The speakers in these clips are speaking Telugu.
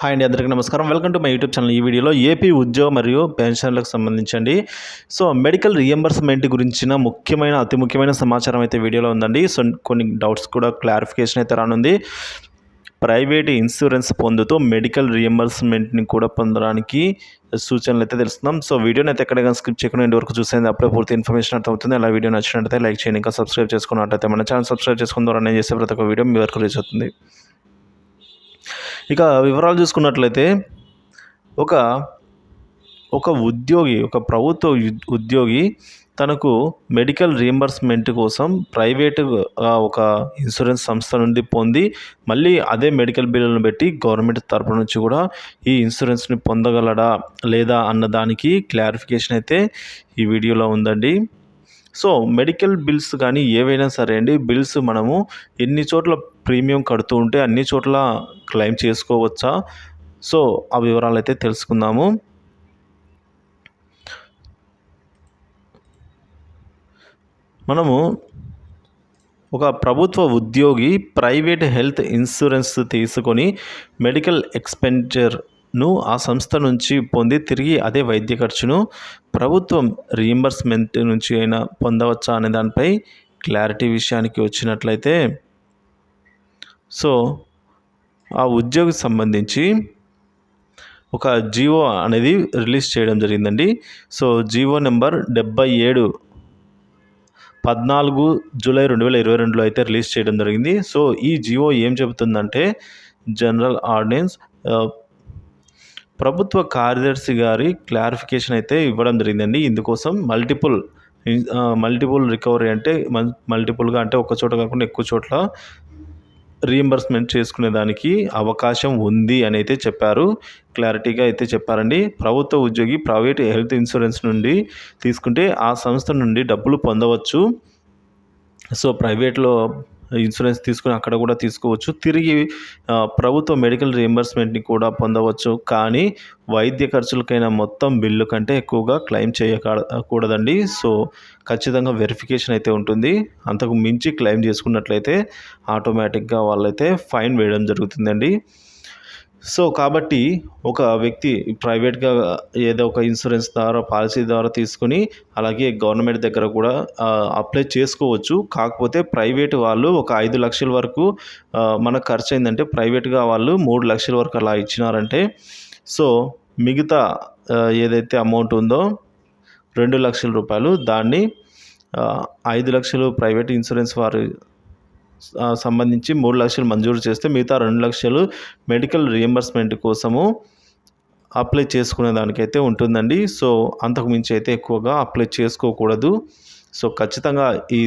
హాయ్ అండి అందరికీ నమస్కారం. Welcome to my YouTube channel ఈ వీడియోలో ఏపీ ఉద్యోగ మరియు పెన్షన్లకు సంబంధించండి. సో మెడికల్ రియంబర్స్మెంట్ గురించిన ముఖ్యమైన అతి ముఖ్యమైన సమాచారం అయితే వీడియోలో ఉందండి. సో కొన్ని డౌట్స్ కూడా క్లారిఫికేషన్ అయితే రానుంది. ప్రైవేట్ ఇన్సూరెన్స్ పొందుతూ మెడికల్ రియంబర్స్మెంట్ని కూడా పొందడానికి సూచనలు అయితే తెలుస్తున్నాం. సో వీడియోని అయితే ఎక్కడైనా స్కిప్ చేయకుండా ఇంటి వరకు చూసేది అప్పుడే పూర్తి ఇన్ఫర్మేషన్ అర్థమవుతుంది. అలా వీడియో నచ్చినట్టయితే లైక్ చేయండి. ఇంకా సబ్స్క్రైబ్ చేసుకున్నట్టయితే మన ఛానల్ సబ్స్క్రైబ్ చేసుకున్న ద్వారా నేను చేసే ప్రతి ఒక్క వీడియో మీ వరకు రీచ్ అవుతుంది. ఇక వివరాలు చూసుకున్నట్లయితే ఒక ఒక ఉద్యోగి ఒక ప్రభుత్వ ఉద్యోగి తనకు మెడికల్ రీంబర్స్మెంట్ కోసం ప్రైవేటుగా ఒక ఇన్సూరెన్స్ సంస్థ నుండి పొంది మళ్ళీ అదే మెడికల్ బిల్లులను పెట్టి గవర్నమెంట్ తరపు నుంచి కూడా ఈ ఇన్సూరెన్స్ని పొందగలడా లేదా అన్న దానికి క్లారిఫికేషన్ అయితే ఈ వీడియోలో ఉందండి. సో మెడికల్ బిల్స్ కానీ ఏవైనా సరే అండి బిల్స్ మనము ఎన్ని చోట్ల ప్రీమియం కడుతూ ఉంటే అన్ని చోట్ల క్లెయిమ్ చేసుకోవచ్చా? సో ఆ వివరాలు అయితే తెలుసుకుందాము. మనము ఒక ప్రభుత్వ ఉద్యోగి ప్రైవేట్ హెల్త్ ఇన్సూరెన్స్ తీసుకొని మెడికల్ ఎక్స్పెండిచర్ను ఆ సంస్థ నుంచి పొంది తిరిగి అదే వైద్య ఖర్చును ప్రభుత్వం రీయింబర్స్మెంట్ నుంచి అయినా పొందవచ్చా అనే దానిపై క్లారిటీ విషయానికి వచ్చినట్లయితే సో ఆ ఉద్యోగికి సంబంధించి ఒక జీవో అనేది రిలీజ్ చేయడం జరిగిందండి. సో జీవో నెంబర్ డెబ్బై ఏడు పద్నాలుగు జూలై రెండు వేల ఇరవై రెండులో అయితే రిలీజ్ చేయడం జరిగింది. సో ఈ జీవో ఏం చెబుతుందంటే జనరల్ ఆర్డినెన్స్ ప్రభుత్వ కార్యదర్శి గారి క్లారిఫికేషన్ అయితే ఇవ్వడం జరిగిందండి. ఇందుకోసం మల్టిపుల్ మల్టిపుల్ రికవరీ అంటే మల్టిపుల్గా అంటే ఒక చోట కాకుండా ఎక్కువ చోట్ల రీఎంబర్స్మెంట్ చేసుకునే దానికి అవకాశం ఉంది అని అయితే చెప్పారు. క్లారిటీగా అయితే చెప్పారండి. ప్రభుత్వ ఉద్యోగి ప్రైవేట్ హెల్త్ ఇన్సూరెన్స్ నుండి తీసుకుంటే ఆ సంస్థ నుండి డబ్బులు పొందవచ్చు. సో ప్రైవేట్లో ఇన్సూరెన్స్ తీసుకుని అక్కడ కూడా తీసుకోవచ్చు. తిరిగి ప్రభుత్వ మెడికల్ రియంబర్స్మెంట్ని కూడా పొందవచ్చు. కానీ వైద్య ఖర్చులకైనా మొత్తం బిల్లు కంటే ఎక్కువగా క్లెయిమ్ చేయకూడదండి సో ఖచ్చితంగా వెరిఫికేషన్ అయితే ఉంటుంది. అంతకు మించి క్లెయిమ్ చేసుకున్నట్లయితే ఆటోమేటిక్గా వాళ్ళైతే ఫైన్ వేయడం జరుగుతుందండి. సో కాబట్టి ఒక వ్యక్తి ప్రైవేట్గా ఏదో ఒక ఇన్సూరెన్స్ ద్వారా పాలసీ ద్వారా తీసుకుని అలాగే గవర్నమెంట్ దగ్గర కూడా అప్లై చేసుకోవచ్చు. కాకపోతే ప్రైవేట్ వాళ్ళు ఒక ఐదు లక్షల వరకు మనకు ఖర్చు అయిందంటే ప్రైవేట్గా వాళ్ళు మూడు లక్షల వరకు అలా ఇచ్చినారంటే సో మిగతా ఏదైతే అమౌంట్ ఉందో రెండు లక్షల రూపాయలు దాన్ని ఐదు లక్షలు ప్రైవేట్ ఇన్సూరెన్స్ వారు సంబంధించి మూడు లక్షలు మంజూరు చేస్తే మిగతా రెండు లక్షలు మెడికల్ రియంబర్స్మెంట్ కోసము అప్లై చేసుకునే దానికైతే ఉంటుందండి. సో అంతకుమించి అయితే ఎక్కువగా అప్లై చేసుకోకూడదు. సో ఖచ్చితంగా ఈ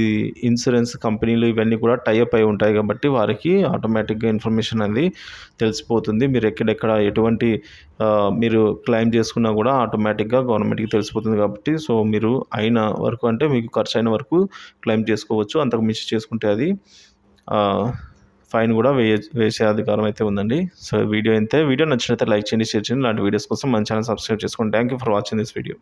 ఇన్సూరెన్స్ కంపెనీలు ఇవన్నీ కూడా టైఅప్ అయి ఉంటాయి కాబట్టి వారికి ఆటోమేటిక్గా ఇన్ఫర్మేషన్ అనేది తెలిసిపోతుంది. మీరు ఎక్కడెక్కడ ఎటువంటి మీరు క్లెయిమ్ చేసుకున్నా కూడా ఆటోమేటిక్గా గవర్నమెంట్కి తెలిసిపోతుంది కాబట్టి సో మీరు అయిన వరకు అంటే మీకు ఖర్చు అయిన వరకు క్లెయిమ్ చేసుకోవచ్చు. అంతకు మించి చేసుకుంటే అది ఫైన్ కూడా వేయ వేసే అధికారం అయితే ఉందండి. సో వీడియో అయితే వీడియో నచ్చినైతే లైక్ చేయండి షేర్ చేయండి. ఇలాంటి వీడియోస్ కోసం మన ఛానల్ సబ్స్క్రైబ్ చేసుకోండి thank you for watching this video.